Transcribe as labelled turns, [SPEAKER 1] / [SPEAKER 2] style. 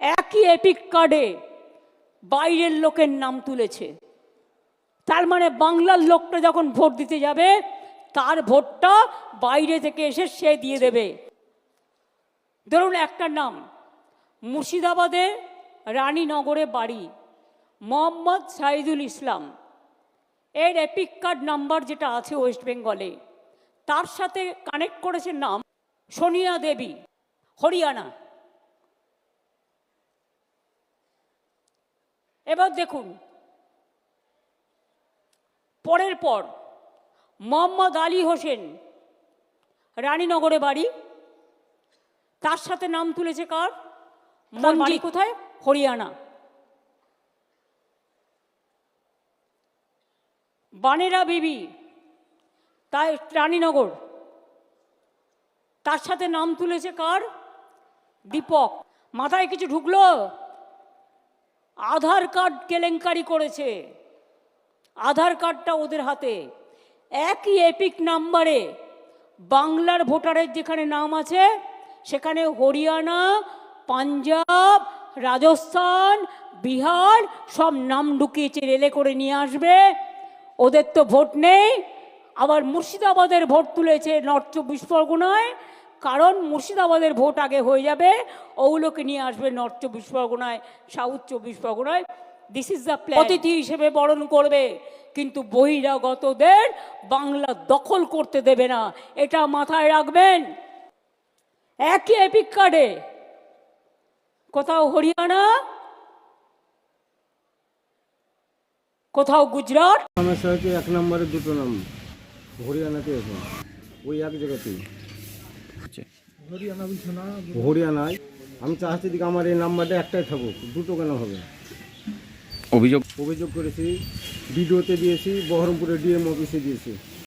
[SPEAKER 1] একই এপিক কার্ডে বাইরের লোকের নাম তুলেছে। তার মানে বাংলার লোকটা যখন ভোট দিতে যাবে, তার ভোটটা বাইরে থেকে এসে সে দিয়ে দেবে। ধরুন একটা নাম, মুর্শিদাবাদে রানীনগরে বাড়ি, মোহাম্মদ সাইদুল ইসলাম। এর এপিক কার্ড নাম্বার যেটা আছে ওয়েস্ট বেঙ্গলে তার সাথে কানেক্ট করেছে নাম সোনিয়া দেবী, হরিয়ানা। এবার দেখুন। পরের পর মোহাম্মদ আলী হোসেন রানীনগরে বাড়ি। তার সাথে নাম তুলেছে কার? বাড়ি কোথায়? হরিয়ানা। বানেরা বিবি তাই রানীনগর। তার সাথে নাম তুলেছে কার? দীপক। মাথায় কিছু ঢুকলো? আধার কার্ড কেলেঙ্কারি করেছে। আধার কার্ডটা ওদের হাতে। একই এপিক নাম্বারে বাংলার ভোটারের যেখানে নাম আছে, সেখানে হরিয়ানা, পাঞ্জাব, রাজস্থান, বিহার সব নাম ঢুকিয়েছে রেলে করে নিয়ে আসবে। ওদের তো ভোট নেই। আবার মুর্শিদাবাদের ভোট তুলেছে, নর্থ চব্বিশ পরগনায়। কারণ মুর্শিদাবাদের ভোট আগে হয়ে যাবে। ওগুলোকে নিয়ে আসবে নর্থ চব্বিশ পরগনায় সাউথ চব্বিশ পরগনায়। দিস ইজ দ্য প্ল্যান অতিথি হিসেবে বরণ করবে। কিন্তু বহিরাগতদের বাংলা দখল করতে দেবে না। এটা মাথায় রাখবেন। একই এপিক কার্ডে কোথাও হরিয়ানা, কোথাও গুজরাট।
[SPEAKER 2] এক নম্বরে দুটো নাম। হরিয়ানাতে আছে ওই এক জায়গাতেই। হরিয়ানায়। আমি চাচ্ছি দিকে আমার এই নাম্বারটা একটাই থাকুক দুটো কেন হবে?
[SPEAKER 3] অভিযোগ?
[SPEAKER 2] অভিযোগ করেছি বিডিওতে দিয়েছি বহরমপুরের ডিএম অফিসে দিয়েছি।